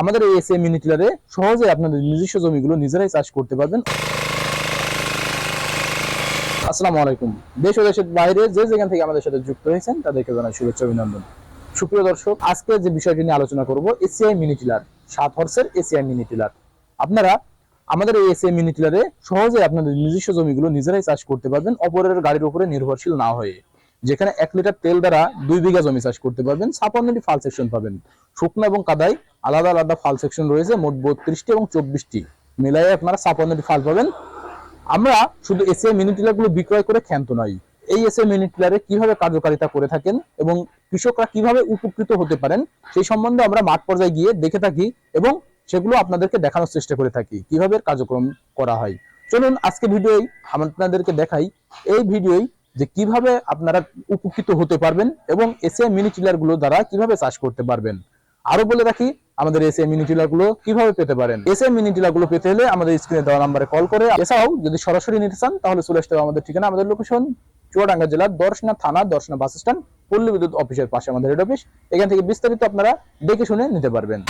আমাদের এই SA mini টিলারে সহজে আপনাদের নিজস্ব জমিগুলো নিজেরাই চাষ করতে পারবেন। আসসালামু আলাইকুম। দেশ ও দেশের বাইরে যে যেখান থেকে আমাদের সাথে যুক্ত হয়েছেন, তাদেরকে জানাই শুভেচ্ছা অভিনন্দন। সুপ্রিয় দর্শক, আজকে যে বিষয়টি নিয়ে আলোচনা করব এসিআই মিনি টিলার সাত হর্সের এসিআই মিনি টিলার আপনারা আমাদের এই এসিআই মিনি টিলারে সহজে আপনাদের নিজস্ব জমিগুলো নিজেরাই চাষ করতে পারবেন, অপরের গাড়ির উপরে নির্ভরশীল না হয়ে। যেখানে এক লিটার তেল দ্বারা দুই বিঘা জমি চাষ করতে পারবেন। ছাপান্নটি ফাল সেকশন পাবেন। শুকনো এবং কাদায় আলাদা আলাদা ফাল সেকশন রয়েছে, মোট বত্রিশটি এবং চব্বিশটি। মিলাই আপনারা ছাপান্নটি ফাল পাবেন। আমরা শুধু এসএ মিনি টিলারগুলো বিক্রয় করে ক্ষান্ত নই। এই এসএ মিনি টিলারে কীভাবে কার্যকারিতা করে থাকেন এবং কৃষকরা কীভাবে উপকৃত হতে পারেন, সেই সম্বন্ধে আমরা মাঠ পর্যায়ে গিয়ে দেখে থাকি এবং সেগুলো আপনাদেরকে দেখানোর চেষ্টা করে থাকি, কীভাবে কার্যক্রম করা হয়। চলুন আজকে ভিডিওই আপনাদেরকে দেখাই। এই ভিডিওই যে কীভাবে আপনারা উপকৃত হতে পারবেন এবং এসএ মিনি টিলারগুলো দ্বারা কীভাবে চাষ করতে পারবেন। আরও বলে রাখি, আমাদের এসএ মিনি টিলারগুলো কীভাবে পেতে পারেন? এসএ মিনি টিলারগুলো পেতে হলে আমাদের স্ক্রিনে দেওয়া নাম্বারে কল করে, এছাড়াও যদি সরাসরি নিতে চান, তাহলে চলে আসতে হবে আমাদের ঠিকানা, আমাদের লোকেশন চুয়াডাঙ্গা জেলার দর্শনা থানা, দর্শনা বাস স্ট্যান্ড পল্লী বিদ্যুৎ অফিসের পাশে আমাদের হেড অফিস এখান থেকে বিস্তারিত আপনারা দেখে শুনে নিতে পারবেন।